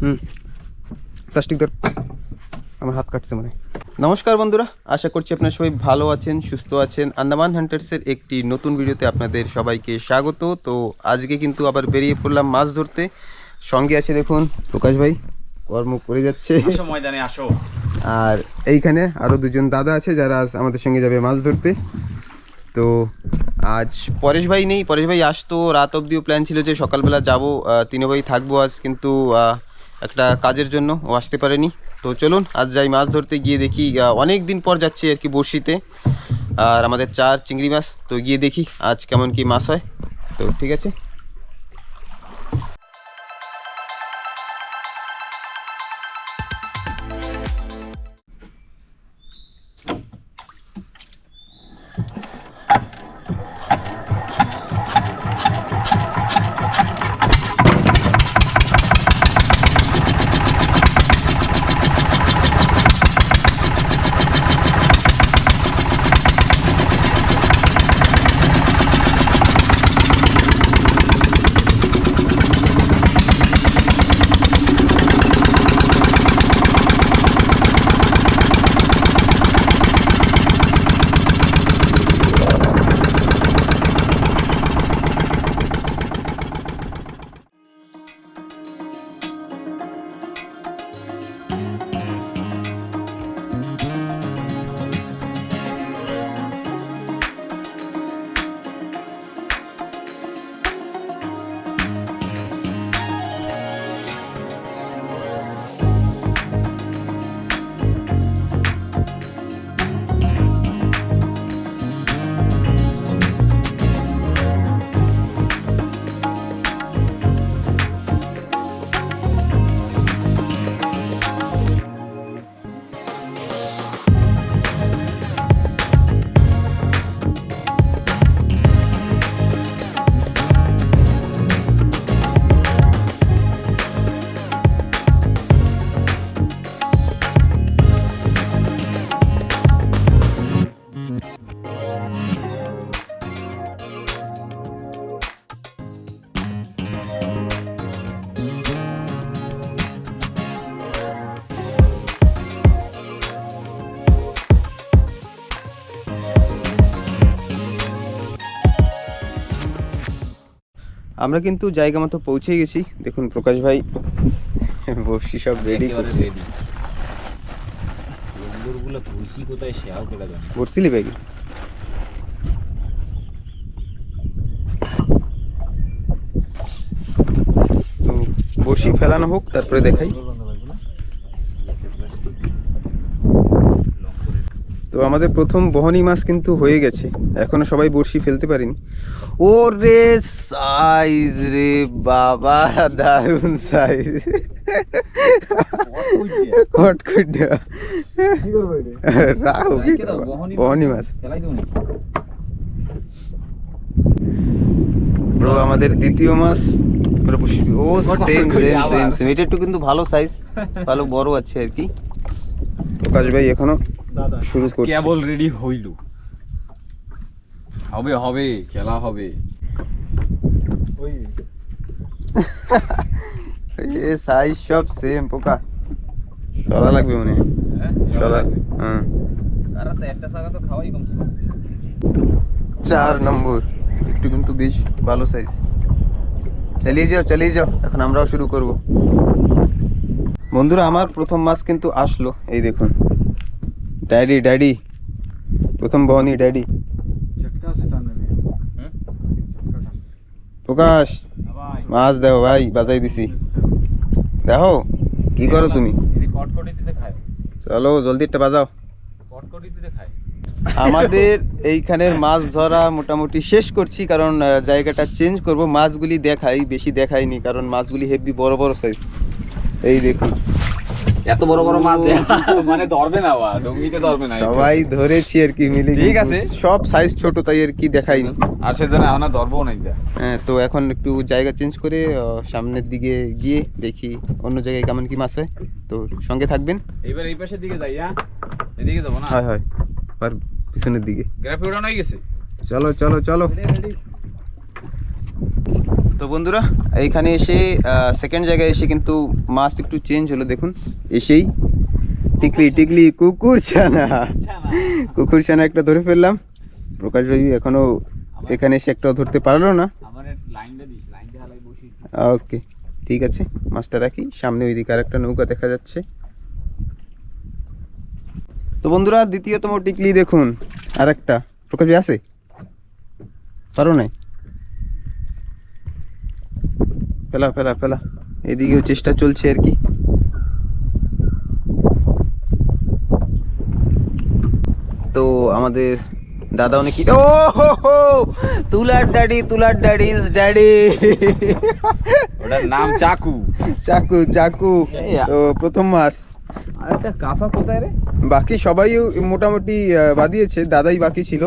হুম। Plastic ধর। আমার হাত কাটছে মানে নমস্কার বন্ধুরা আশা করছি আপনারা সবাই ভালো আছেন সুস্থ আছেন। আন্দামান হান্টার্সের একটি নতুন ভিডিওতে আপনাদের সবাইকে স্বাগত। তো আজকে কিন্তু আবার বেরিয়ে পড়লাম মাছ ধরতে। সঙ্গে আছে দেখুন প্রকাশ ভাই কর্ম করে যাচ্ছে। ময়দানে আসো। আর এইখানে আরও দুজন দাদা আছে যারা আজ আমাদের সঙ্গে যাবে মাছ ধরতে। তো আজ পরেশ ভাই নেই। পরেশ ভাই আসতো রাত অবধিও প্ল্যান ছিল যে সকালবেলা যাব। তিনে ভাই থাকব আজ কিন্তু একটা কাজের জন্য, ও আসতে পারেনি। তো চলুন, আজ যাই মাছ ধরতে, গিয়ে দেখি অনেক দিন পর যাচ্ছি আর কি বড়শিতে। আর আমাদের চার চিংড়ি মাছ, তো গিয়ে দেখি আজ কেমন কি মাছ হয়। তো ঠিক আছে। আমরা কিন্তু জায়গা মতো পৌঁছে গেছি। দেখুন প্রকাশ ভাই বসি সব রেডি বর্ষিলি ব্যাগে তো বড়শি ফেলানো হোক তারপরে দেখাই। তো আমাদের প্রথম বহনি মাছ কিন্তু হয়ে গেছে। এখনও সবাই বড়শি ফেলতে পারিনি। ও রে সাইজ রে বাবা দারুণ সাইজ? বহনি মাছ? ব্রো আমাদের দ্বিতীয় মাছ। ও সেম সেম সেম সেম এটা একটু কিন্তু ভালো সাইজ ভালো বড় আছে আর কি। প্রকাশ ভাই এখনও শুরু করছে। কেবল রেডি হইল। হবে হবে খেলা হবে। এ সাইজ সব সেম পোকা। সরা লাগবে মনে হয়। সরা হ্যাঁ। তারা তো একটা শাখা তো খাওয়াই কমছে। চার নম্বর। একটু কিন্তু বেশ ভালো সাইজ চালিয়ে যাও চালিয়ে যাও। এখন আমরাও শুরু করব। বন্ধুরা আমার প্রথম মাছ কিন্তু আসলো। এই দেখুন। ড্যাডি ড্যাডি প্রথম বহনি ড্যাডি প্রকাশ মাছ দেখো ভাই বাজাই দিছি। দেখো কি করো তুমি? চলো জলদি একটা বাজাও। আমাদের এইখানের মাছ ধরা মোটামুটি শেষ করছি কারণ জায়গাটা চেঞ্জ করব। মাছগুলি দেখাই বেশি দেখাইনি কারণ মাছগুলি হেভি বড় বড় সাইজ এই দেখুন। এত বড় বড় মাছ মানে ধরবে না বা ডঙ্গিতে ধরবে না সবাই ধরেছি আর কি মিলে ঠিক আছে। সব সাইজ ছোট তাই আর কি দেখাইনি। আর সেজন্য আমরা ধরবো না হ্যাঁ তো এখন একটু জায়গা চেঞ্জ করে সামনের দিকে গিয়ে দেখি অন্য জায়গায় কেমন কি মাছ হয়। তো সঙ্গে থাকবেন। এবার এই পাশের দিকে যাই হ্যাঁ? এদিকে যাব না? হয় হয়। আর পিছনের দিকে। গ্রাফি উড়ানো হয়ে গেছে? চলো চলো চলো। তো বন্ধুরা এইখানে এসে সেকেন্ড জায়গায় এসে কিন্তু মাছ একটু চেঞ্জ হলো দেখুন এসেই। টিকলি টিকলি কুকুর ছানা। কুকুর ছানা একটা ধরে ফেললাম। প্রকাশ ভাই এখনও এখানে এসে একটা ধরতে পারল না। ওকে ঠিক আছে মাছটা রাখি। সামনে ওইদিকে আর একটা নৌকা দেখা যাচ্ছে। তো বন্ধুরা দ্বিতীয়তম টিকলি দেখুন আর একটা প্রকাশ ভাই আছে? পারো নাই? ফেলা ফেলা ফেলা। এদিকেও চেষ্টা চলছে আর কি। তো আমাদের দাদা অনেক ও তুলার ড্যাডি তুলার ড্যাডি ইজ ড্যাডি ওটার নাম চাকু। চাকু চাকু। তো প্রথম মাস। আরেকটা কাফা কোথায় রে? বাকি সবাই মোটামুটি বাদিয়েছে দাদাই বাকি ছিল।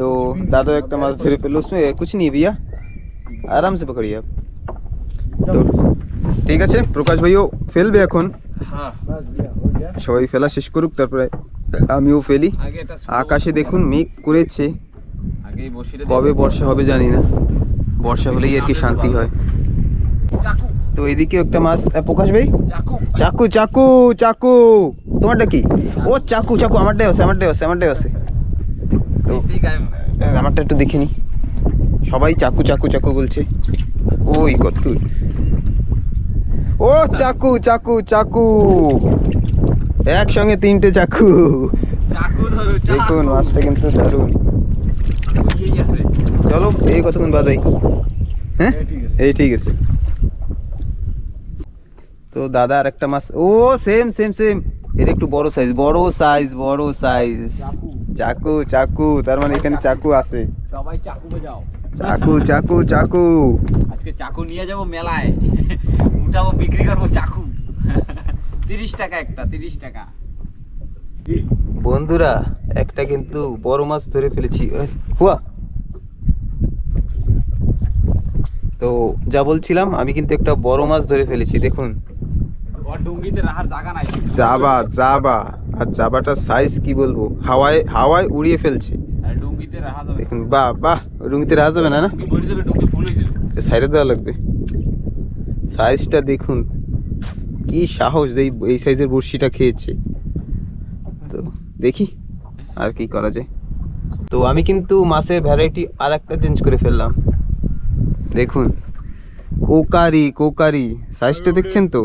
তো দাদা একটা মাছ ধরে ফেলল কুছ নেই ভিয়া है भैया आराम से पकड़िए आप তো ঠিক আছে প্রকাশ ভাইও ফেলবে এখন হ্যাঁ बस भैया हो गया সবাই ফেলা শেষ করুক তারপরে আমিও ফেলি আগে এটা আকাশে দেখুন মেঘ করেছে আগে বসিটা কবে বর্ষা হবে জানি না বর্ষা হলেই আর কি শান্তি হয় চাকু তো এদিকে একটা মাছ আহ, প্রকাশ ভাই চাকু চাকু চাকু চাকু তোমারটা কি ও চাকু চাকু আমারটাই আছে আমারটাই আছে আমারটাই আছে তো ঠিক আছে আহ, আমারটা একটু দেখে নি সবাই চাকু চাকু চাকু বলছে। ওই কত ও চাকু চাকু চাকু। একসঙ্গে তিনটে চাকু। চাকু দেখুন মাছটা কিন্তু দারুণ। চলো এই কতক্ষণ বাদাই হ্যাঁ? এই ঠিক আছে। তো দাদা আর একটা মাছ। ও সেম সেম সেম এর একটু বড় সাইজ বড় সাইজ বড় সাইজ চাকু। চাকু চাকু তার মানে এখানে চাকু আছে। সবাই চাকু বাজাও চাকু চাকু চাকু। আজকে চাকু নিয়ে যাব মেলায়। উঠাবো বিক্রি করব চাকু। তিরিশ টাকা একটা তিরিশ টাকা। বন্ধুরা একটা কিন্তু বড় মাছ ধরে ফেলেছি। হুয়া। তো যা বলছিলাম আমি কিন্তু একটা বড় মাছ ধরে ফেলেছি দেখুন। জাবা জাবা আর জাবাটার সাইজ কি বলব? হাওয়ায় হাওয়ায় উড়িয়ে ফেলছে আর ডুঙ্গিতে রাখা যাবে দেখুন বাহ বাহ রুমিতে রাখা যাবে না না সাইডে দেওয়া লাগবে সাইজটা দেখুন কি সাহস এই এই সাইজের বড়শিটা খেয়েছে তো দেখি আর কি করা যায় তো আমি কিন্তু মাছের ভ্যারাইটি আর একটা চেঞ্জ করে ফেললাম দেখুন কোকারি কোকারি সাইজটা দেখছেন তো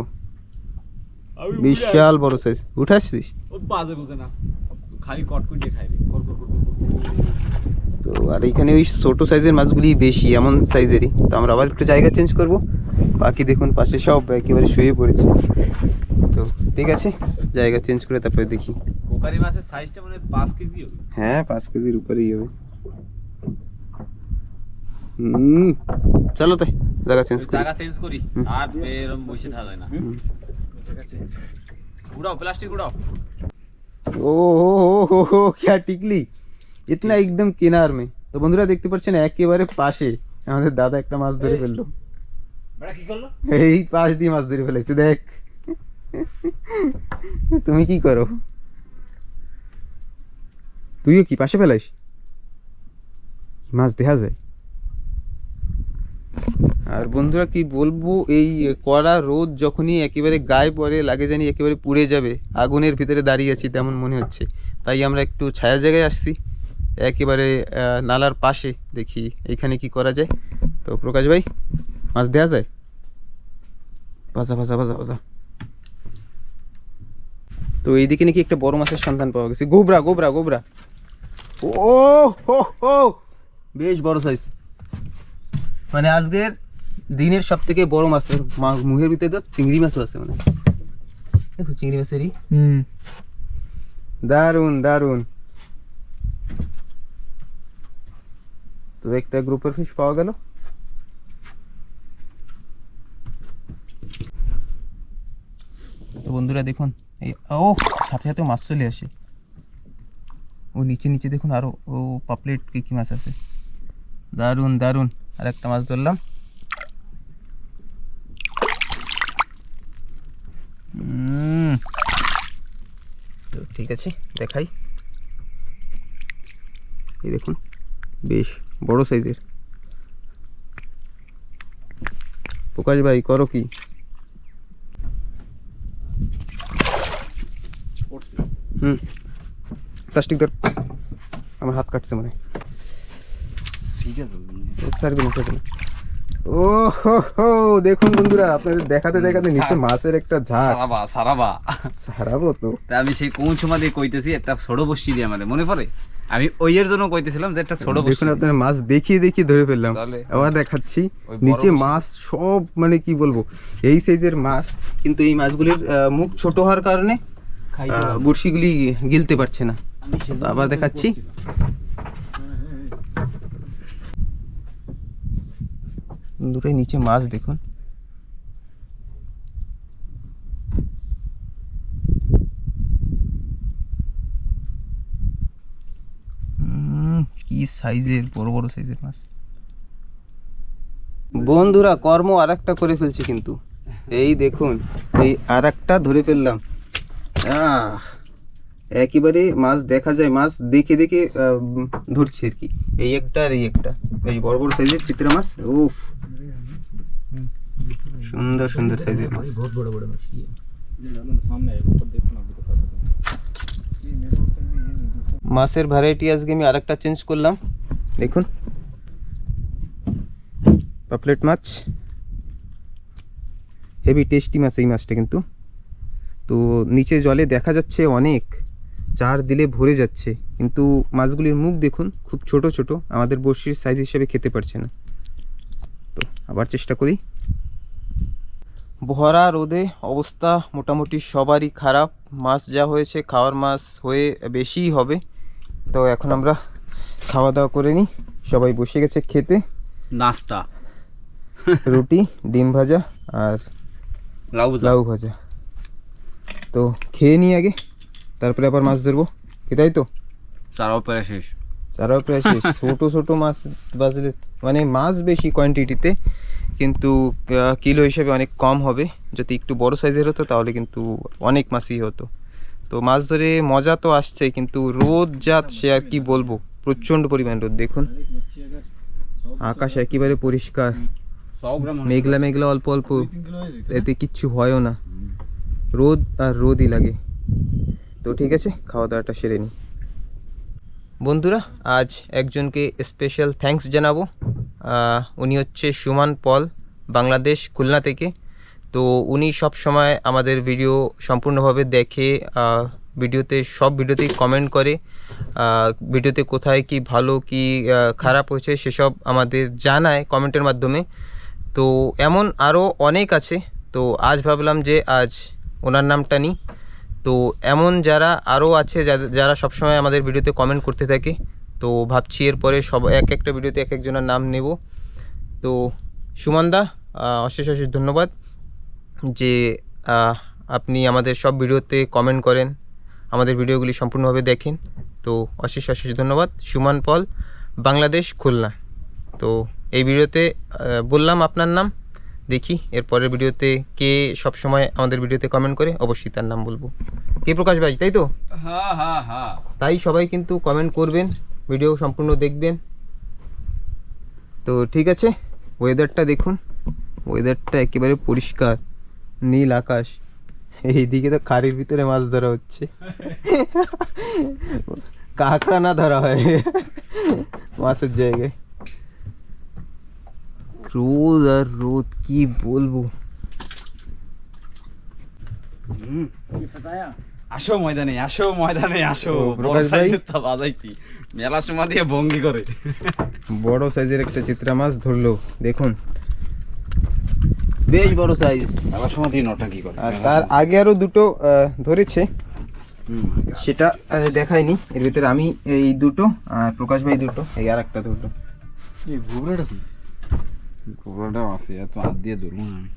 বিশাল বড় সাইজ উঠাচ্ছিস ও বাজে বুঝে না খালি কটকুট খাইবে তো আর এইখানে ওই ছোটো সাইজের মাছগুলি বেশি এমন সাইজেরই তো আমরা আবার একটু জায়গা চেঞ্জ করব। বাকি দেখুন পাশে সব একেবারে শুয়ে পড়েছে। তো ঠিক আছে জায়গা চেঞ্জ করে তারপরে দেখি। পোকারি মাছের সাইজটা মানে পাঁচ কেজি হবে। হ্যাঁ পাঁচ কেজির উপরেই হবে। চলো তাই জায়গা চেঞ্জ করি। আর বসে থাকা না। জায়গা চেঞ্জ উড়াও প্লাস্টিক উড়াও ও হো হো হো হো টিকলি? ইতনা একদম কিনার মে তো বন্ধুরা দেখতে পাচ্ছেন একেবারে পাশে আমাদের দাদা একটা মাছ ধরে ফেলল। এই পাশ দিয়ে মাছ ধরে ফেলেছি দেখ। তুমি কি করো? তুইও কি পাশে ফেলাইস? মাছ দেখা যায়। আর বন্ধুরা কি বলব এই কড়া রোদ যখনই একেবারে গায়ে পড়ে লাগে জানি একেবারে পুড়ে যাবে আগুনের ভিতরে দাঁড়িয়ে আছি তেমন মনে হচ্ছে। তাই আমরা একটু ছায়া জায়গায় আসছি। একেবারে নালার পাশে দেখি এখানে কি করা যায়। তো প্রকাশ ভাই মাছ দেওয়া যায়? ভাজা ভাজা ভাজা ভাজা। তো এইদিকে নাকি একটা বড় মাছের সন্ধান পাওয়া গেছে। গোবরা গোবরা গোবরা। ও হো বেশ বড় সাইজ মানে আজকের দিনের সব থেকে বড় মাছের মুহের ভিতরে তো চিংড়ি মাছও আছে মানে। দেখো চিংড়ি মাছেরই। হুম। দারুণ দারুণ তো একটা গ্রুপের ফিশ পাওয়া গেল। তো বন্ধুরা দেখুন, এই ও, সাথে সাথে মাছ চলে আসে। ও নিচে নিচে দেখুন আরও, ও পাপলেট কি কি মাছ আছে। দারুণ দারুণ আর একটা মাছ ধরলাম। তো ঠিক আছে, দেখাই। এই দেখুন। বেশ বড় সাইজের। প্রকাশ ভাই করো কি? হুম প্লাস্টিক ধর। আমার হাত কাটছে মানে সিরিয়াস ছাড়বি না না। ও হো হো দেখুন বন্ধুরা আপনাদের দেখাতে দেখাতে নিচে মাছের একটা ঝাঁক। সারাবা সারাবা সারাবো তো। আমি সেই কোন সময় দিয়ে কইতেছি একটা ছোট বসি দিয়ে আমাদের। মনে পড়ে? আমি ওই এর জন্য কইতেছিলাম যে একটা ছোট দেখুন আপনার মাছ দেখিয়ে দেখিয়ে ধরে ফেললাম। আবার দেখাচ্ছি নিচে মাছ। সব মানে কি বলব এই সাইজের মাছ কিন্তু এই মাছগুলির মুখ ছোট হওয়ার কারণে বড়শিগুলি গিলতে পারছে না। আবার দেখাচ্ছি। দূরে নিচে মাছ দেখুন। কি সাইজের বড় বড় সাইজের মাছ? বন্ধুরা কর্ম আর একটা করে ফেলছি কিন্তু। এই দেখুন এই আর ধরে ফেললাম। আহ, একেবারে মাছ দেখা যায় মাছ দেখে দেখে ধরছে আর কি। এই একটা আর এই একটা। এই বড় বড় সাইজের চিত্রা মাছ উফ। সুন্দর সুন্দর সাইজের মাছ। বড় বড় মাছ ইয়ে। মাছের ভ্যারাইটি আজকে আমি আরেকটা চেঞ্জ করলাম। দেখুন। পাপলেট মাছ। হেভি টেস্টি মাছ এই মাছটা কিন্তু। তো নিচে জলে দেখা যাচ্ছে অনেক। চার দিলে ভরে যাচ্ছে। কিন্তু মাছগুলির মুখ দেখুন খুব ছোট ছোট। আমাদের বড়শির সাইজ হিসেবে খেতে পারছে না। তো আবার চেষ্টা করি। ভরা রোদে অবস্থা মোটামুটি সবারই খারাপ। মাছ যা হয়েছে খাওয়ার মাছ হয়ে বেশিই হবে। তো এখন আমরা খাওয়া দাওয়া করে নিই। সবাই বসে গেছে খেতে। নাস্তা। রুটি ডিম ভাজা আর লাউ লাউ ভাজা। তো খেয়ে নিই আগে। তারপরে আবার মাছ ধরবো? তাই তো? সারাও প্রায় শেষ। সারাও প্রায় শেষ। ছোটো ছোটো মাছ বাজলে মানে মাছ বেশি কোয়ান্টিটিতে কিন্তু কিলো হিসেবে অনেক কম হবে। যদি একটু বড় সাইজের হতো তাহলে কিন্তু অনেক মাছই হতো। তো মাছ ধরে মজা তো আসছে কিন্তু রোদ জাত সে আর কি বলব? প্রচণ্ড পরিমাণ রোদ দেখুন। আকাশ একেবারে পরিষ্কার। মেঘলা মেঘলা অল্প অল্প। এতে কিচ্ছু হয়ও না। রোদ আর রোদই লাগে। তো ঠিক আছে খাওয়া দাওয়াটা সেরে নিই বন্ধুরা, আজ একজনকে স্পেশাল থ্যাঙ্কস জানাব। উনি হচ্ছে সুমান পল, বাংলাদেশ খুলনা থেকে। তো উনি সব সময় আমাদের ভিডিও সম্পূর্ণভাবে দেখে ভিডিওতে সব ভিডিওতেই কমেন্ট করে। ভিডিওতে কোথায় কি ভালো, কি খারাপ হয়েছে সেসব আমাদের জানায় কমেন্টের মাধ্যমে। তো এমন আরও অনেক আছে। তো আজ ভাবলাম যে আজ ওনার নামটা নিই। তো এমন যারা আরও আছে যারা সবসময় আমাদের ভিডিওতে কমেন্ট করতে থাকে, তো ভাবছি এরপরে সব, এক একটা ভিডিওতে এক একজনের নাম নেব। তো সুমনদা অশেষ অশেষ ধন্যবাদ যে আপনি আমাদের সব ভিডিওতে কমেন্ট করেন, আমাদের ভিডিওগুলি সম্পূর্ণভাবে দেখেন। তো অশেষ অশেষ ধন্যবাদ। সুমান পল, বাংলাদেশ খুলনা। তো এই ভিডিওতে বললাম আপনার নাম। দেখি এরপরের ভিডিওতে কে সব সময় আমাদের ভিডিওতে কমেন্ট করে অবশ্যই তার নাম বলব। কে প্রকাশ ভাই তাই তো? হ্যাঁ হ্যাঁ হ্যাঁ। তাই সবাই কিন্তু কমেন্ট করবেন ভিডিও সম্পূর্ণ দেখবেন। তো ঠিক আছে ওয়েদারটা দেখুন। ওয়েদারটা একেবারে পরিষ্কার নীল আকাশ। এইদিকে তো খাড়ির ভিতরে মাছ ধরা হচ্ছে। কাঁকড়া না ধরা হয়। মাছের জায়গায়। রোদ আর রোদ কি বলব? আসো ময়দানে আসো ময়দানে আসো। বড় সাইজের তা বাজাইছি। মেলা সময় দিয়ে ভঙ্গি করে। বড় সাইজের একটা চিত্রা মাছ ধরলো দেখুন। বেশ বড় সাইজ। মেলা সময় দিয়ে নটা কি করে? আর তার আগে আরও দুটো ধরেছে। সেটা দেখায়নি। এর ভিতরে আমি এই দুটো আর প্রকাশ ভাই দুটো এই আর একটা দুটো। এই কি? গোবরটাও আছে এত হাত দিয়ে ধরবো না আমি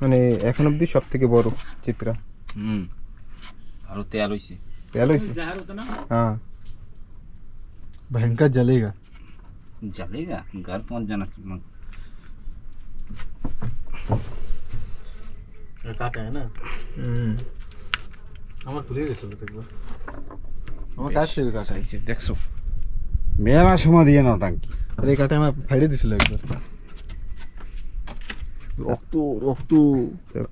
মানে এখন অবধি সব থেকে বড় চিত্রা হুম আরো তেল হইছে তেল হয়েছে হ্যাঁ भयंकर जलेगा জ্বালেগা ঘর পৌঁছ জানা তোমার काटा है ना হুম। আমার খুলে গেছিল তো একবার আমার কাজ থেকে কাটা সাইজের দেখছো মেলা সময় দিয়ে নটাঙ্কি আর এই কাটা আমার ফাইড়ে দিছিল একবার। রক্ত রক্ত।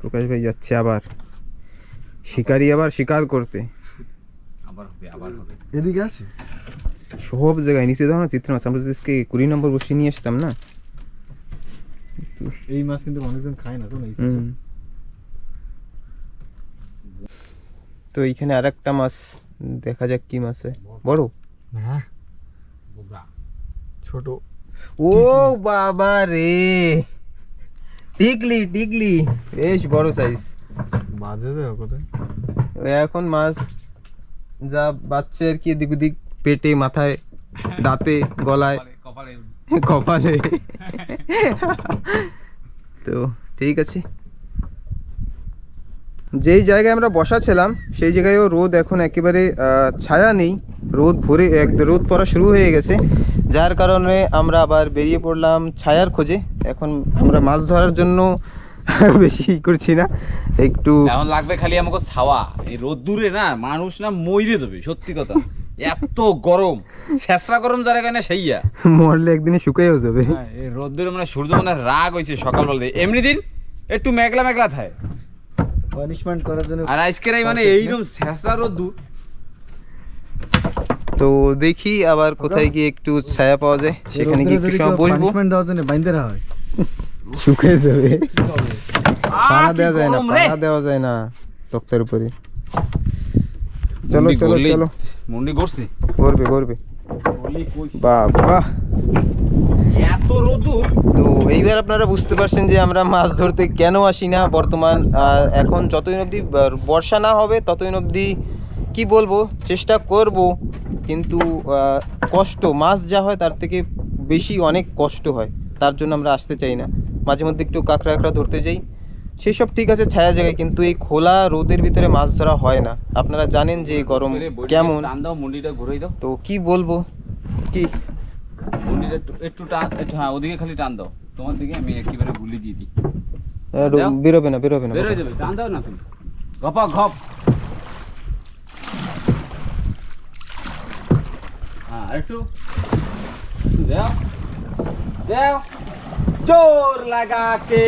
প্রকাশ ভাই যাচ্ছে আবার। শিকারি আবার শিকার করতে। আবার হবে আবার হবে। এদিকে আছে সব জায়গায় নিচে দেখো না চিত্র মাছ। আমরা যদি আজকে কুড়ি নম্বর বসে নিয়ে আসতাম না? এই মাছ কিন্তু অনেকজন খায় না তো না তো এইখানে আর একটা মাছ দেখা যাক কি মাছে বড়? না ছোট। ও বাবা রে। টিকলি টিকলি। বেশ বড় সাইজ বাজে দেয় কোথায়? এখন মাছ যা বাচ্চা আর কি এদিক ওদিক পেটে মাথায় দাঁতে গলায়। কপালে কপালে। তো ঠিক আছে। যেই জায়গায় আমরা বসা ছিলাম সেই জায়গায়ও রোদ এখন একেবারে ছায়া নেই। রোদ ভরে রোদ পড়া শুরু হয়ে গেছে। যার কারণে আমরা আবার বেরিয়ে পড়লাম ছায়ার খোঁজে। এখন আমরা মাছ ধরার জন্য বেশি ই করছি না। একটু এখন লাগবে খালি আমাকে ছাওয়া। এই রোদ্দুরে না মানুষ না মইরে যাবে সত্যি কথা। এত গরম। শেষরা গরম যারা কেন সেইয়া। মরলে একদিনে শুকাইও যাবে। হ্যাঁ, এই রোদ্দুরে মানে সূর্য মানে রাগ হয়েছে সকালবেলা। এমনি দিন একটু মেঘলা মেঘলা থাকে। পানিশমেন্ট করার জন্য আর আজকের এই মানে এইরকম শেষরা রোদ্দুর। তো দেখি আবার কোথায় গিয়ে একটু ছায়া পাওয়া যায় সেখানে গিয়ে একটু সময় বসবো। পানিশমেন্ট দেওয়ার জন্য বাইন্দে রাখা হয়। শুকিয়ে যাবে। কি দেওয়া যায় না। পাড়া দেওয়া যায় না তক্তার উপরে। চলো চলো চলো। মুন্ডি গড়ছে? করবে করবে বাহ বাহ তো এইবার আপনারা বুঝতে পারছেন যে আমরা মাছ ধরতে কেন আসি না বর্তমান এখন যতদিন অবধি বর্ষা না হবে ততদিন অবধি কি বলব চেষ্টা করব। কিন্তু কষ্ট মাছ যা হয় তার থেকে বেশি অনেক কষ্ট হয়। তার জন্য আমরা আসতে চাই না। মাঝে মধ্যে একটু কাঁকড়া কাঁকড়া ধরতে যাই। সেই সব ঠিক আছে ছায়া জায়গায় কিন্তু এই খোলা রোদের ভিতরে মাছ ধরা হয় না। আপনারা জানেন যে গরম কেমন। তো কি বলব? কি? একটু একটু হ্যাঁ ওদিকে খালি টান দাও। তোমার দিকে আমি একেবারে গুলি দিয়ে দিই। বেরোবে না বেরোবে না বের হয়ে যাবে টান দাও না তুমি। গপা ঘপ। হ্যাঁ একটু একটু দাও দাও জোর লাগা কে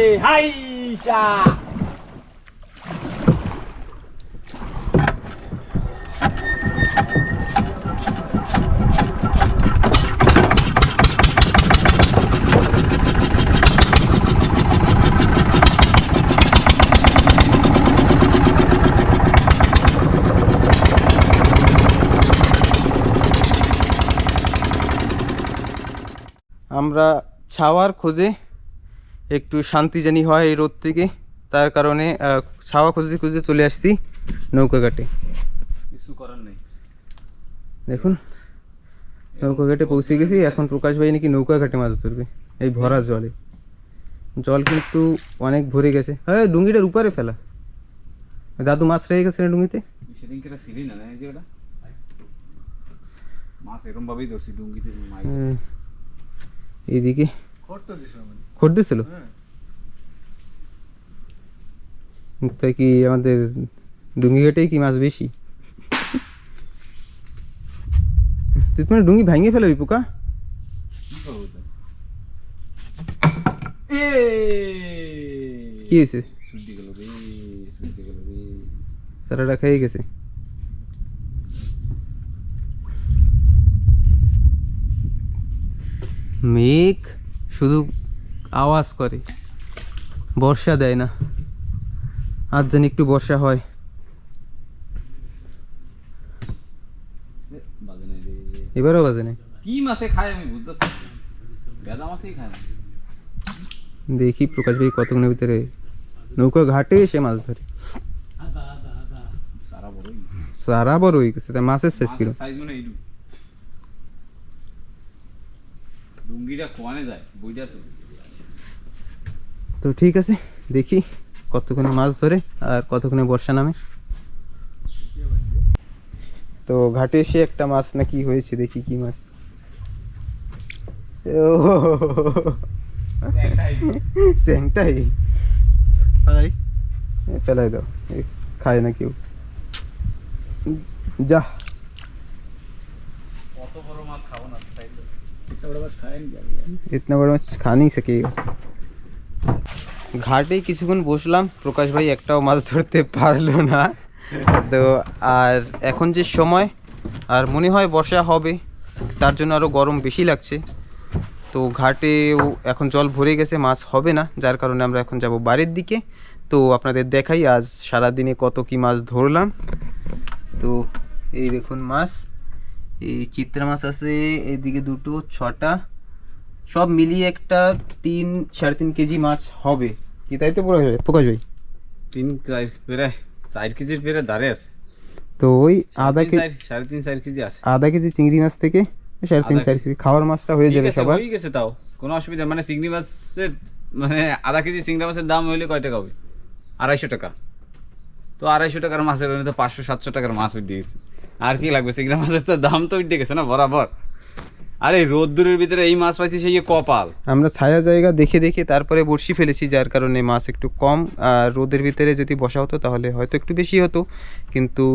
আমরা ছাওয়ার খোঁজে একটু শান্তি জানি হয় এই রোদ থেকে। তার কারণে ছাওয়া খুঁজতে খুঁজতে চলে আসছি নৌকা ঘাটে কিছু করার নেই। দেখুন নৌকা ঘাটে পৌঁছে গেছি। এখন প্রকাশ ভাই নাকি নৌকা ঘাটে মাছ ধরবে। এই ভরা জলে। জল কিন্তু অনেক ভরে গেছে। হ্যাঁ ডুঙ্গিটার উপরে ফেলা। দাদু মাছ রয়ে গেছে না ডুঙ্গিতে মাছ এরকম ভাবেই ধরছি ডুঙ্গিতে। এইদিকে মানে দিছিল হ্যাঁ। তাই কি আমাদের ডুঙ্গি ঘাটেই কি মাছ বেশি? তুই তোমার ডুঙ্গি ভাঙিয়ে ফেলাবি পোকা? কি হয়েছে সারাটা খেয়ে গেছে মেঘ শুধু আওয়াজ করে। বর্ষা দেয় না। আজ যেন একটু বর্ষা হয়। এবারও বাজে না কি মাছে খায় আমি বুঝতেছি মাছেই খায় দেখি প্রকাশ ভাই কতক্ষণের ভিতরে নৌকা ঘাটে এসে মাছ ধরে। সারা বড়ই। সারা বড় গেছে তা মাছের শেষ কিরম সাইজ মানে ডুঙ্গিটা কোয়ানে যায় বইটা আছে। তো ঠিক আছে দেখি কতক্ষণে মাছ ধরে আর কতক্ষণে বর্ষা নামে। তো ঘাটে এসে একটা মাছ না কি হয়েছে দেখি কি মাছ। ও স্যাংটাই। তাই ফেলাই দাও এ, খায় না কেউ। যা। কত বড় মাছ খাব না তাই তো এটা বড় খায় নি इतना बड़ा मछ खा नहीं सकेगा ঘাটে কিছুক্ষণ বসলাম প্রকাশ ভাই একটাও মাছ ধরতে পারলো না তো আর এখন যে সময় আর মনে হয় বর্ষা হবে তার জন্য আরও গরম বেশি লাগছে তো ঘাটেও এখন জল ভরে গেছে মাছ হবে না যার কারণে আমরা এখন যাব বাড়ির দিকে তো আপনাদের দেখাই আজ সারাদিনে কত কি মাছ ধরলাম তো এই দেখুন মাছ এই চিত্রা মাছ আছে এইদিকে দুটো ছটা সব মিলিয়ে একটা তিন সাড়ে তিন কেজি মাছ হবে। কি তাই তো প্রকাশ ভাই? তিন চার চার কেজির পেরে দাঁড়ে আছে। তো ওই আধা কেজি সাড়ে তিন চার কেজি আছে। আধা কেজি চিংড়ি মাছ থেকে সাড়ে তিন চার কেজি। খাওয়ার মাছটা হয়ে যাবে সবার। হয়ে গেছে তাও। কোনো অসুবিধা মানে চিংড়ি মাছের মানে আধা কেজি চিংড়ি মাছের দাম হইলে কয় টাকা হবে? আড়াইশো টাকা। তো আড়াইশো টাকার মাছের তো পাঁচশো সাতশো টাকার মাছ উঠে গেছে আর কি লাগবে? চিংড়ি মাছের তো দাম তো উঠে গেছে না বরাবর। আরে রোদ্দুরের ভিতরে এই মাছ পাইছি সেই কপাল। আমরা ছায়া জায়গা দেখে দেখে তারপরে বড়শি ফেলেছি যার কারণে মাছ একটু কম। আর রোদের ভিতরে যদি বসা হতো তাহলে হয়তো একটু বেশি হতো। কিন্তু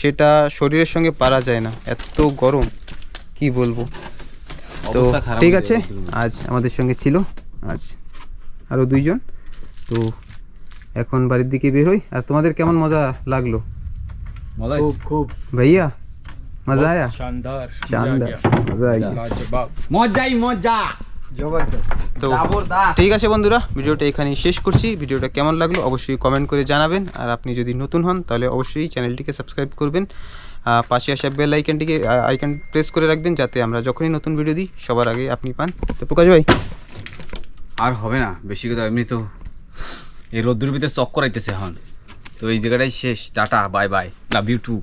সেটা শরীরের সঙ্গে পারা যায় না এত গরম। কি বলব? তো ঠিক আছে আজ আমাদের সঙ্গে ছিল আজ আরও দুইজন। তো এখন বাড়ির দিকে বের হই। আর তোমাদের কেমন মজা লাগল? মজা खूब হয়েছে? खूब ভাইয়া মজা আয়া शानदार শানদার মজা আয়া लाजवाब মজাই মজা जबरदस्त তো জবরদস্ত। ঠিক আছে বন্ধুরা ভিডিওটা এখানেই শেষ করছি ভিডিওটা কেমন লাগলো অবশ্যই কমেন্ট করে জানাবেন আর আপনি যদি নতুন হন তাহলে অবশ্যই চ্যানেলটিকে সাবস্ক্রাইব করবেন আহ, পাশে আসা বেল আইকনটিকে আইকন প্রেস করে রাখবেন যাতে আমরা যখনই নতুন ভিডিও দিই সবার আগে আপনি পান তো প্রকাশ ভাই আর হবে না বেশি কথা এমনি তো এই রোদ্দুর ভিতরে চক্কর আইতেছে এখন তো এই জায়গাটাই শেষ tata bye bye love you too